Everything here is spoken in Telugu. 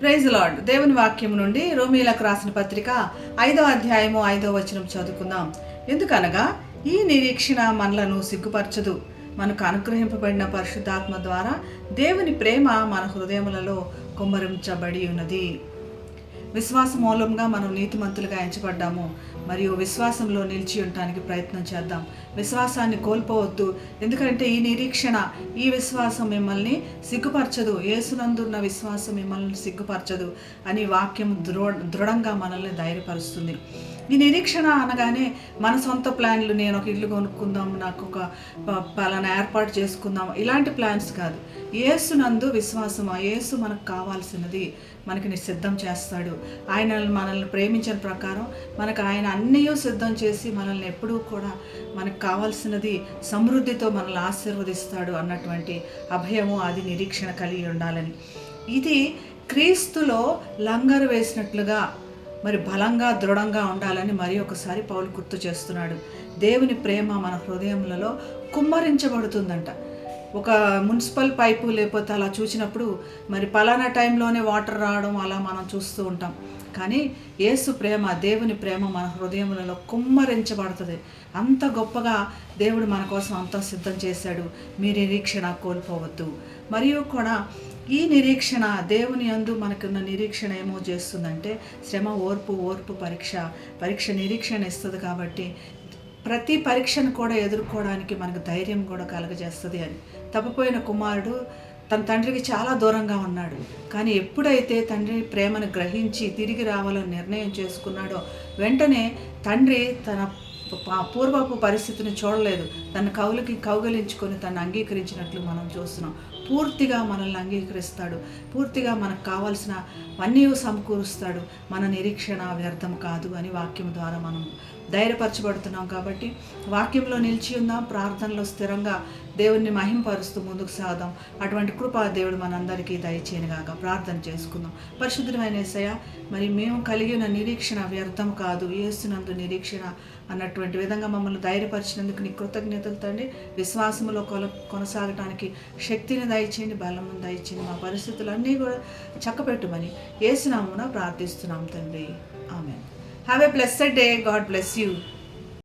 ప్రైజ్ లార్డ్ దేవుని వాక్యం నుండి రోమిలకు రాసిన పత్రిక ఐదో అధ్యాయము ఐదో వచనం చదువుకుందాం. ఎందుకనగా ఈ నిరీక్షణ మనలను సిగ్గుపరచదు. మనకు అనుగ్రహింపబడిన పరిశుద్ధాత్మ ద్వారా దేవుని ప్రేమ మన హృదయములలో కుమ్మరించబడి ఉన్నది. విశ్వాస మూలంగా మనం నీతిమంతులుగా ఎంచబడ్డాము. మరియు విశ్వాసంలో నిలిచి ఉండటానికి ప్రయత్నం చేద్దాం. విశ్వాసాన్ని కోల్పోవద్దు. ఎందుకంటే ఈ నిరీక్షణ ఈ విశ్వాసం మిమ్మల్ని సిగ్గుపరచదు. ఏసునందున్న విశ్వాసం మిమ్మల్ని సిగ్గుపరచదు అని వాక్యం దృఢ దృఢంగా మనల్ని ధైర్యపరుస్తుంది. ఈ నిరీక్షణ అనగానే మన సొంత ప్లాన్లు నేను ఒక ఇల్లు కొనుక్కుందాం నాకు ఒక పలానా ఏర్పాటు చేసుకుందాం. ఇలాంటి ప్లాన్స్ కాదు. ఏసునందు విశ్వాసం ఆ ఏసు మనకు కావాల్సినది మనకి ని- సిద్ధం చేస్తాడు. ఆయన మనల్ని ప్రేమించిన ప్రకారం మనకు ఆయన అన్నీ సిద్ధం చేసి మనల్ని ఎప్పుడూ కూడా మనకు కావాల్సినది సమృద్ధితో మనల్ని ఆశీర్వదిస్తాడు అన్నటువంటి అభయము అది నిరీక్షణ కలిగి ఉండాలని. ఇది క్రీస్తులో లంగరు వేసినట్లుగా మరి బలంగా దృఢంగా ఉండాలని మరి ఒకసారి పౌలు గుర్తు చేస్తున్నాడు. దేవుని ప్రేమ మన హృదయములలో కుమ్మరించబడుతుందంట. ఒక మున్సిపల్ పైపు లేకపోతే అలా చూసినప్పుడు మరి పలానా టైంలోనే వాటర్ రావడం అలా మనం చూస్తూ ఉంటాం. కానీ యేసు ప్రేమ దేవుని ప్రేమ మన హృదయములలో కుమ్మరించబడుతుంది. అంత గొప్పగా దేవుడు మన కోసం అంత సిద్ధం చేశాడు. మీ నిరీక్షణ కోల్పోవద్దు. మరియు కూడా ఈ నిరీక్షణ దేవుని యందు మనకున్న నిరీక్షణ ఏమో చేస్తుందంటే శ్రమ ఓర్పు ఓర్పు పరీక్ష. పరీక్ష నిరీక్షణ ఇస్తుంది కాబట్టి ప్రతి పరీక్షను కూడా ఎదుర్కోవడానికి మనకు ధైర్యం కూడా కలగజేస్తుంది అని. తప్పిపోయిన కుమారుడు తన తండ్రికి చాలా దూరంగా ఉన్నాడు. కానీ ఎప్పుడైతే తండ్రి ప్రేమను గ్రహించి తిరిగి రావాలని నిర్ణయం చేసుకున్నాడో వెంటనే తండ్రి తన పూర్వపు పరిస్థితిని చూడలేదు. తన కవులకి కౌగలించుకొని తను అంగీకరించినట్లు మనం చూస్తున్నాం. పూర్తిగా మనల్ని అంగీకరిస్తాడు. పూర్తిగా మనకు కావాల్సిన అన్నీ సమకూరుస్తాడు. మన నిరీక్షణ వ్యర్థం కాదు అని వాక్యం ద్వారా మనం ధైర్యపరచబడుతున్నాం కాబట్టి వాక్యంలో నిలిచి ఉందాం. ప్రార్థనలో స్థిరంగా దేవుణ్ణి మహింపరుస్తూ ముందుకు సాగుదాం. అటువంటి కృపా దేవుడు మనందరికీ దయచేయనుగాక. ప్రార్థన చేసుకుందాం. పరిశుద్ధమైన సయ మరి మేము కలిగిన నిరీక్షణ వ్యర్థం కాదు. ఏసునందు నిరీక్షణ అన్నట్టు అటువంటి విధంగా మమ్మల్ని ధైర్యపరిచినందుకు నీ కృతజ్ఞతలు తండ్రి. విశ్వాసములో కొల కొనసాగటానికి శక్తిని దయచేయండి బలము దయచేయండి. మా పరిస్థితులన్నీ కూడా చక్కపెట్టుమని ఏసునామున ప్రార్థిస్తున్నాం తండ్రి. Amen have a blessed day God bless you